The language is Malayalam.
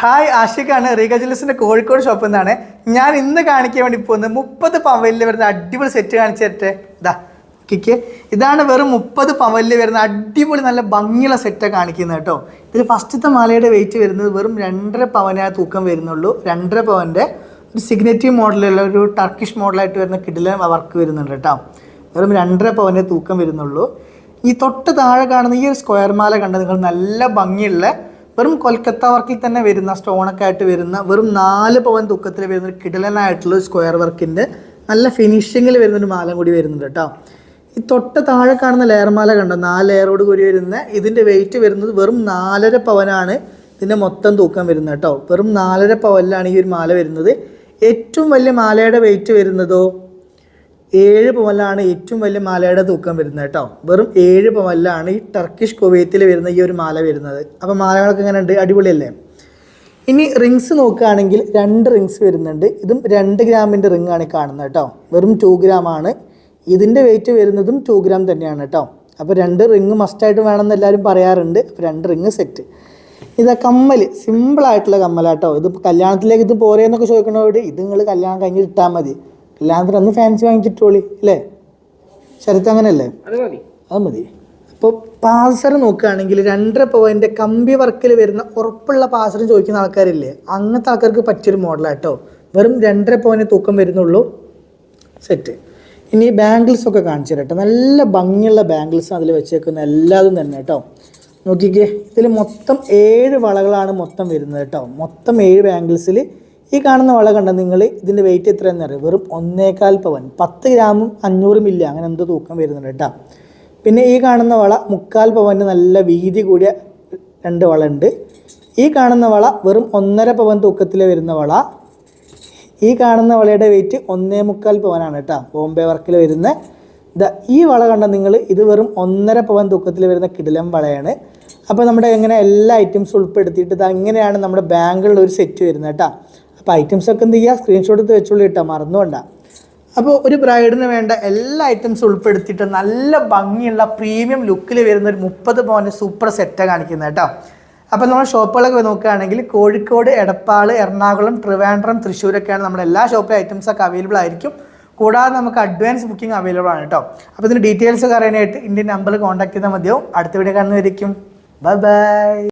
ഹായ് ആഷിഖാണ്. റീഗ ജില്ലസിന്റെ കോഴിക്കോട് ഷോപ്പിൽ നിന്നാണ്. ഞാൻ ഇന്ന് കാണിക്കാൻ വേണ്ടി പോകുന്നത് മുപ്പത് പവലിൽ വരുന്ന അടിപൊളി സെറ്റ് കാണിച്ചു ഇതാ കിക്ക് ഇതാണ് വെറും മുപ്പത് പവലിൽ വരുന്ന അടിപൊളി നല്ല ഭംഗിയുള്ള സെറ്റാണ് കാണിക്കുന്നത് കേട്ടോ. ഇതിൽ ഫസ്റ്റത്തെ മാലയുടെ വെയിറ്റ് വരുന്നത് വെറും രണ്ടര പവനായ തൂക്കം വരുന്നുള്ളൂ. രണ്ടര പവന്റെ ഒരു സിഗ്നേറ്റീവ് മോഡലുള്ള ഒരു ടർക്കിഷ് മോഡലായിട്ട് വരുന്ന കിഡിലെ വർക്ക് വരുന്നുണ്ട് കേട്ടോ. വെറും രണ്ടര പവന്റെ തൂക്കം വരുന്നുള്ളൂ. ഈ തൊട്ട് താഴെ കാണുന്ന ഈ ഒരു സ്ക്വയർ മാല കണ്ട നിങ്ങൾ നല്ല ഭംഗിയുള്ള വെറും കൊൽക്കത്ത വർക്കിൽ തന്നെ വരുന്ന സ്റ്റോണൊക്കെ ആയിട്ട് വരുന്ന വെറും നാല് പവൻ തൂക്കത്തിൽ വരുന്ന ഒരു കിടലനായിട്ടുള്ള സ്ക്വയർ വർക്കിന്റെ നല്ല ഫിനിഷിങ്ങിൽ വരുന്നൊരു മാല കൂടി വരുന്നുണ്ട് കേട്ടോ. ഈ തൊട്ട് താഴെ കാണുന്ന ലെയർ മാല കണ്ടോ? നാല് ലെയറോട് കൂടി വരുന്ന ഇതിന്റെ വെയിറ്റ് വരുന്നത് വെറും നാലര പവനാണ് ഇതിന്റെ മൊത്തം തൂക്കം വരുന്നത് കേട്ടോ. വെറും നാലര പവനിലാണ് ഈ ഒരു മാല വരുന്നത്. ഏറ്റവും വലിയ മാലയുടെ വെയിറ്റ് വരുന്നതോ? ഏഴ് പവനിലാണ് ഏറ്റവും വലിയ മാലയുടെ തൂക്കം വരുന്നത് കേട്ടോ. വെറും ഏഴ് പവനിലാണ് ഈ ടർക്കിഷ് കുവൈത്തിൽ വരുന്ന ഈ ഒരു മാല വരുന്നത്. അപ്പോൾ മാലകളൊക്കെ ഇങ്ങനെ ഉണ്ട് അടിപൊളിയല്ലേ? ഇനി റിങ്സ് നോക്കുകയാണെങ്കിൽ രണ്ട് റിങ്സ് വരുന്നുണ്ട്. ഇതും രണ്ട് ഗ്രാമിന്റെ റിങ് ആണ് കാണുന്നത് കേട്ടോ. വെറും ടു ആണ്. ഇതിന്റെ വെയിറ്റ് വരുന്നതും ടു ഗ്രാം തന്നെയാണ് കേട്ടോ. അപ്പോൾ രണ്ട് റിങ് മസ്റ്റായിട്ട് വേണമെന്ന് എല്ലാവരും പറയാറുണ്ട്. അപ്പോൾ രണ്ട് റിങ് സെറ്റ് ഇതാ കമ്മൽ സിമ്പിളായിട്ടുള്ള കമ്മലാട്ടോ ഇത് കല്യാണത്തിലേക്ക് ഇത് പോരേന്നൊക്കെ ചോദിക്കണോട് ഇത് നിങ്ങൾ കല്യാണം കഴിഞ്ഞിട്ട് ഇട്ടാൽ മതി. കല്യാണത്തിന് അന്ന് ഫാൻസി വാങ്ങിച്ചിട്ടോളി അല്ലേ? ശരത്ത് അങ്ങനെയല്ലേ അത് മതി. അത് മതി. അപ്പോൾ പാസർ നോക്കുകയാണെങ്കിൽ രണ്ടര പവന്റെ കമ്പി വർക്കിൽ വരുന്ന ഉറപ്പുള്ള പാസർ ചോദിക്കുന്ന ആൾക്കാരില്ലേ? അങ്ങനത്തെ ആൾക്കാർക്ക് പറ്റിയൊരു മോഡലാട്ടോ വെറും രണ്ടര പവന് തൂക്കം വരുന്നുള്ളൂ. സെറ്റ് ഇനി ബാംഗിൾസ് ഒക്കെ കാണിച്ചു തരട്ടോ നല്ല ഭംഗിയുള്ള ബാംഗിൾസ് അതിൽ വെച്ചേക്കുന്ന എല്ലാതും തന്നെ കേട്ടോ നോക്കിക്കേ ഇതിൽ മൊത്തം ഏഴ് വളകളാണ് മൊത്തം വരുന്നത് കേട്ടോ മൊത്തം ഏഴ് ബാംഗിൾസിൽ ഈ കാണുന്ന വള കണ്ട? നിങ്ങൾ ഇതിന്റെ വെയിറ്റ് എത്രയെന്ന് അറിയാം? വെറും ഒന്നേകാൽ പവൻ. പത്ത് ഗ്രാമും അഞ്ഞൂറ് മില്ലി അങ്ങനെ എന്തോ തൂക്കം വരുന്നുണ്ട് കേട്ടോ. പിന്നെ ഈ കാണുന്ന വള മുക്കാൽ പവന്റെ നല്ല വീതി കൂടിയ രണ്ട് വള ഉണ്ട് ഈ കാണുന്ന വള വെറും ഒന്നര പവൻ തൂക്കത്തിൽ വരുന്ന വള. ഈ കാണുന്ന വളയുടെ വെയിറ്റ് ഒന്നേ മുക്കാൽ പവനാണ് കേട്ടോ. ബോംബെ വർക്കിൽ വരുന്ന. ഈ വള കണ്ട നിങ്ങൾ ഇത് വെറും ഒന്നര പവൻ തൂക്കത്തിൽ വരുന്ന കിടിലം വളയാണ്. അപ്പോൾ നമ്മുടെ എങ്ങനെ എല്ലാ ഐറ്റംസും ഉൾപ്പെടുത്തിയിട്ട് ഇത് അങ്ങനെയാണ് നമ്മുടെ ബാങ്കിലുള്ള ഒരു സെറ്റ് വരുന്നത് കേട്ടോ. അപ്പോൾ ഐറ്റംസ് ഒക്കെ എന്ത് ചെയ്യുക സ്ക്രീൻഷോട്ട് എടുത്ത് വെച്ചോളൂ കേട്ടോ മറന്നുകൊണ്ട. അപ്പോൾ ഒരു ബ്രൈഡിന് വേണ്ട എല്ലാ ഐറ്റംസും ഉൾപ്പെടുത്തിയിട്ട് നല്ല ഭംഗിയുള്ള പ്രീമിയം ലുക്കിൽ വരുന്ന ഒരു മുപ്പത് പവന്റെ സൂപ്പർ സെറ്റാണ് കാണിക്കുന്നത് കേട്ടോ. അപ്പോൾ നമ്മൾ ഷോപ്പുകളൊക്കെ നോക്കുകയാണെങ്കിൽ കോഴിക്കോട് എടപ്പാൾ എറണാകുളം ട്രിവാൻഡ്രം തൃശ്ശൂരൊക്കെയാണ് നമ്മുടെ എല്ലാ ഷോപ്പിലെ ഐറ്റംസൊക്കെ അവൈലബിൾ ആയിരിക്കും. കൂടാതെ നമുക്ക് അഡ്വാൻസ് ബുക്കിംഗ് അവൈലബിൾ ആണ് കേട്ടോ. അപ്പോൾ ഇതിന്റെ ഡീറ്റെയിൽസ് ഒക്കെ അറിയാനായിട്ട് ഇന്ത്യൻ നമ്പറിൽ കോൺടാക്ട് ചെയ്താൽ മതിയാവും. അടുത്ത വീഡിയോ കാണുന്നതായിരിക്കും ബൈ ബൈ